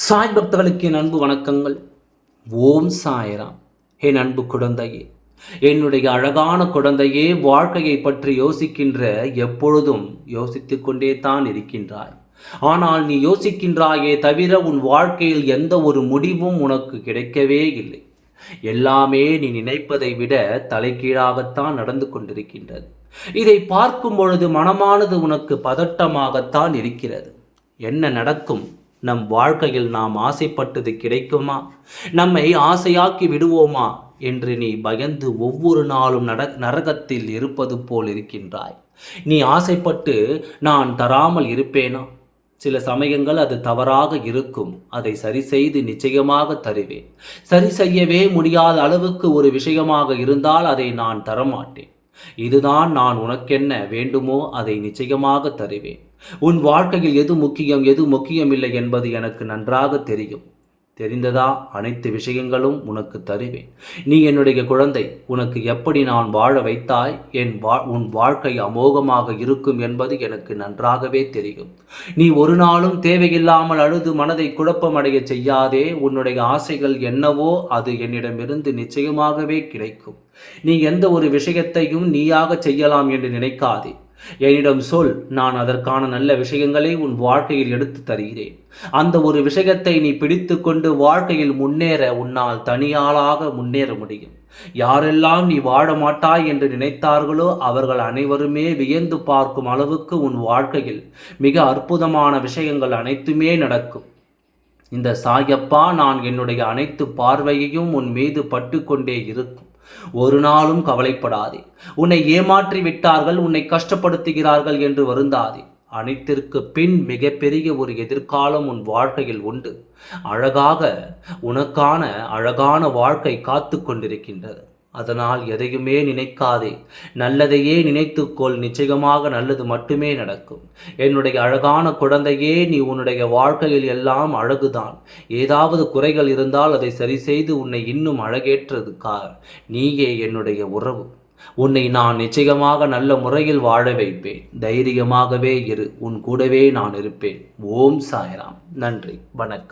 சாய் பக்தர்களுக்கு என் அன்பு வணக்கங்கள். ஓம் சாயராம். என் அன்பு குழந்தையே என்னுடைய அழகான குழந்தையே வாழ்க்கையை பற்றி யோசிக்கின்ற எப்பொழுதும் யோசித்து கொண்டே தான் இருக்கின்றாய். ஆனால் நீ யோசிக்கின்றாயே தவிர உன் வாழ்க்கையில் எந்த ஒரு முடிவும் உனக்கு கிடைக்கவே இல்லை. எல்லாமே நீ நினைப்பதை விட தலைகீழாகத்தான் நடந்து கொண்டிருக்கின்றது. இதை பார்க்கும் பொழுது மனமானது உனக்கு பதட்டமாகத்தான் இருக்கிறது. என்ன நடக்கும்? நம் வாழ்க்கையில் நாம் ஆசைப்பட்டது கிடைக்குமா? நம்மை ஆசையாக்கி விடுவோமா? என்று நீ பயந்து ஒவ்வொரு நாளும் நட நரகத்தில் இருப்பது போல் இருக்கின்றாய். நீ ஆசைப்பட்டு நான் தராமல் இருப்பேனா? சில சமயங்கள் அது தவறாக இருக்கும். அதை சரி செய்து நிச்சயமாக தருவேன். சரி செய்யவே முடியாத அளவுக்கு ஒரு விஷயமாக இருந்தால் அதை நான் தரமாட்டேன். இதுதான் நான் உனக்கென்ன வேண்டுமோ அதை நிச்சயமாக தருவேன். உன் வாழ்க்கையில் எது முக்கியம் எது முக்கியமில்லை என்பது எனக்கு நன்றாக தெரியும். தெரிந்ததா? அனைத்து விஷயங்களும் உனக்கு தருவேன். நீ என்னுடைய குழந்தை உனக்கு எப்படி நான் வாழ வைத்தாய்? என் வா உன் வாழ்க்கை அமோகமாக இருக்கும் என்பது எனக்கு நன்றாகவே தெரியும். நீ ஒரு நாளும் தேவையில்லாமல் அழுது மனதை குழப்பமடைய செய்யாதே. உன்னுடைய ஆசைகள் என்னவோ அது என்னிடமிருந்து நிச்சயமாகவே கிடைக்கும். நீ எந்த ஒரு விஷயத்தையும் நீயாக செய்யலாம் என்று நினைக்காதே. என்னிடம் சொல் நான் அதற்கான நல்ல விஷயங்களை உன் வாழ்க்கையில் எடுத்து தருகிறேன். அந்த ஒரு விஷயத்தை நீ பிடித்து கொண்டு வாழ்க்கையில் முன்னேற உன்னால் தனியாளாக முன்னேற முடியும். யாரெல்லாம் நீ வாழ மாட்டாய் என்று நினைத்தார்களோ அவர்கள் அனைவருமே வியந்து பார்க்கும் அளவுக்கு உன் வாழ்க்கையில் மிக அற்புதமான விஷயங்கள் அனைத்துமே நடக்கும். இந்த சாயப்பா நான் என்னுடைய அனைத்து பார்வையையும் உன் மீது பட்டு கொண்டே இருக்கும். ஒரு நாளும் கவலைப்படாதே. உன்னை ஏமாற்றி விட்டார்கள் உன்னை கஷ்டப்படுத்துகிறார்கள் என்று வருந்தாதே. அனைத்திற்கு பின் மிகப்பெரிய ஒரு எதிர்காலம் உன் வாழ்க்கையில் உண்டு. அழகாக உனக்கான அழகான வாழ்க்கை காத்து கொண்டிருக்கின்றது. அதனால் எதையுமே நினைக்காதே. நல்லதையே நினைத்துக்கொள். நிச்சயமாக நல்லது மட்டுமே நடக்கும். என்னுடைய அழகான குழந்தையே நீ உன்னுடைய வாழ்க்கையில் எல்லாம் அழகுதான். ஏதாவது குறைகள் இருந்தால் அதை சரி செய்து உன்னை இன்னும் அழகேற்றதுக்கார் நீயே என்னுடைய உறவு. உன்னை நான் நிச்சயமாக நல்ல முறையில் வாழ வைப்பேன். தைரியமாகவே இரு. உன் கூடவே நான் இருப்பேன். ஓம் சாய்ராம். நன்றி. வணக்கம்.